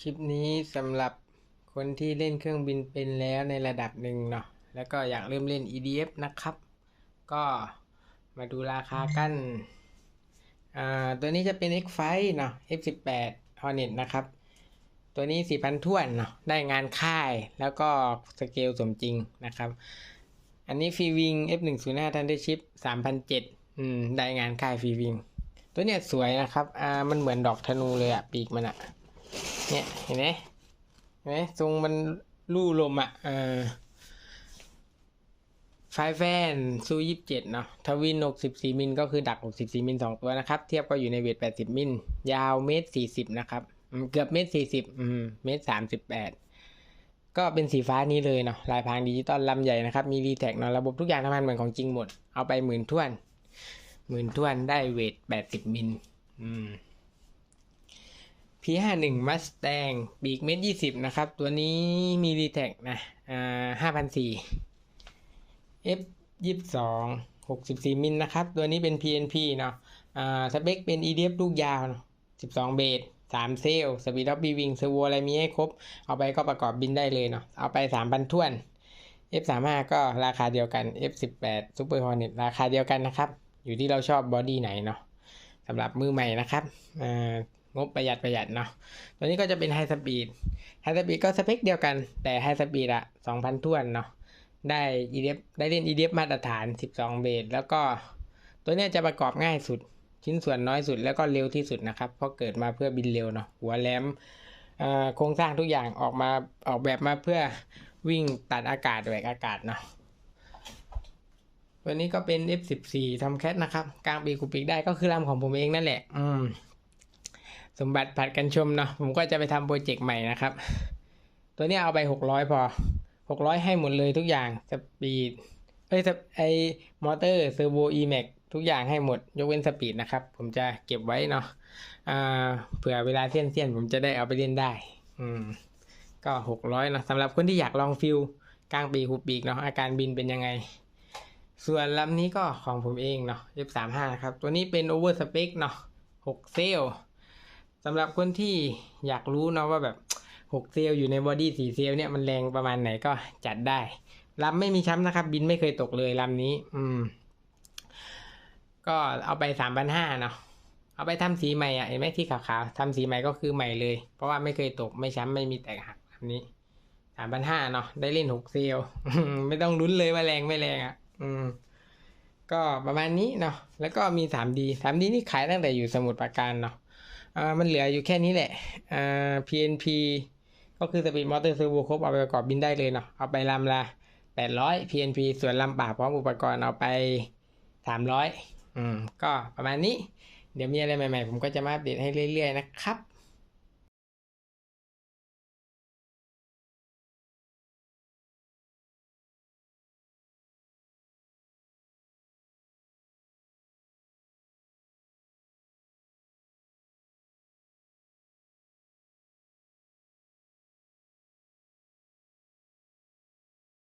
คลิปนี้สำหรับคนที่เล่นเครื่องบินเป็นแล้วในระดับหนึ่งเนาะแล้วก็อยากเริ่มเล่น EDF นะครับ ก็มาดูราคากันอ่าตัวนี้จะเป็น X f i เนาะ F18 Hornet นะครับ ตัวนี้ 4,000ท่วนเนาะได้งานค่ายแล้วก็สเกลสมจริงนะครับ อันนี้ฟรีวิง F105 Thundership 3,007อืมได้งานค่ายฟรีวิง ตัวเนี้ยสวยนะครับ อ่า มันเหมือนดอกธนูเลยอะปีกมันอะ เนี่ยเห็นไหมเห็นไหมทรงมันลู่ลมอะเออไฟแฟนซูยี่สิบเจ็ดเนาะทวินหกสิบสี่มิลก็คือดักหกสิบสี่มิลสองตัวนะครับ เทียบก็อยู่ในเวทแปดสิบมิลยาวเมตรสี่สิบนะครับเกือบเมตรสี่สิบเมตรสามสิบแปดก็เป็นสีฟ้านี้เลยเนาะลายพรางดิจิตอลลำใหญ่นะครับ มีรีแท็กเนาะระบบทุกอย่างทำงานเหมือนของจริงหมด เอาไปหมื่นท่วน หมื่นท่วนได้เวทแปดสิบมิล อืม P51 Mustang ปีกเมตรยี่สิบนะครับ ตัวนี้มีรีแท็กนะอ่าห้าพันสี่ F ยี่สิบสองหกสิบสี่มิลนะครับ ตัวนี้เป็น PNP เนาะอ่าสเปคเป็น EDF ลูกยาวเนาะสิบสองเบสสามเซลสปีดอฟบีวิงเซอร์โวอะไรมีให้ครบ เอาไปก็ประกอบบินได้เลยเนาะเอาไปสามพันท่วน F35 ก็ราคาเดียวกัน F18 Super Hornet ราคาเดียวกันนะครับ อยู่ที่เราชอบบอดี้ไหนเนาะสำหรับมือใหม่นะครับอ่า งบประหยัดประหยัดเนาะ ตัวนี้ก็จะเป็นไฮสปีด ไฮสปีดก็สเปคเดียวกัน แต่ไฮสปีดอะ2,000ท่วนเนาะ ได้ EDF ได้เล่น EDF มาตรฐาน 12 เบสแล้วก็ตัวนี้จะประกอบง่ายสุด ชิ้นส่วนน้อยสุดแล้วก็เร็วที่สุดนะครับ เพราะเกิดมาเพื่อบินเร็วเนาะ หัวแหลมโครงสร้างทุกอย่างออกมาออกแบบมาเพื่อวิ่งตัดอากาศแหวกอากาศเนาะตัวนี้ก็เป็น F14 ทำแคทนะครับ กลางปีกคูปีกได้ก็คือลำของผมเองนั่นแหละ อืม สมบัติผัดกันชมเนาะผมก็จะไปทำโปรเจกต์ใหม่นะครับ ตัวนี้เอาไปหกร้อยพอหกร้อยให้หมดเลยทุกอย่างสปีดเอ้ยสไอมอเตอร์เซอร์โวอีแม็กทุกอย่างให้หมดยกเว้นสปีดนะครับ ผมจะเก็บไว้เนาะอ่าเผื่อเวลาเสี้ยนเสี้ยนๆผมจะได้เอาไปเล่นได้ อืมก็หกร้อยเนาะสำหรับคนที่อยากลองฟิลกลางปีกหูปีกเนาะอาการบินเป็นยังไง ส่วนลำนี้ก็ของผมเองเนาะ F35 นะครับ ตัวนี้เป็น Over Spec เนาะ6เซลล์ สำหรับคนที่อยากรู้เนาะว่าแบบ 6 เซลล์อยู่ในบอดี้4เซลล์เนี่ยมันแรงประมาณไหนก็จัดได้ลำไม่มีช้ำนะครับ บินไม่เคยตกเลยลำนี้ อืม ก็เอาไป 3,500เนาะเอาไปทำสีใหม่อะเห็นไหมที่ขาวๆทำสีใหม่ก็คือใหม่เลย เพราะว่าไม่เคยตกไม่ช้ำไม่มีแตกหักลำนี้3,500เนาะได้เล่น6เซลไม่ต้องลุ้นเลยว่าแรงไม่แรงอะ อืม ก็ประมาณนี้เนาะแล้วก็มี 3D 3D นี่ขายตั้งแต่อยู่สมุทรปราการเนาะ อ่ามันเหลืออยู่แค่นี้แหละอ่า PNP ก็คือสปีดมอเตอร์เซอร์โวครบเอาไปประกอบบินได้เลยเนาะเอาไปลำละ800 PNP ส่วนลำป่าพร้อมอุปกรณ์เอาไป 300 อืม ก็ประมาณนี้ เดี๋ยวมีอะไรใหม่ๆ ผมก็จะมาอัปเดตให้เรื่อยๆนะครับ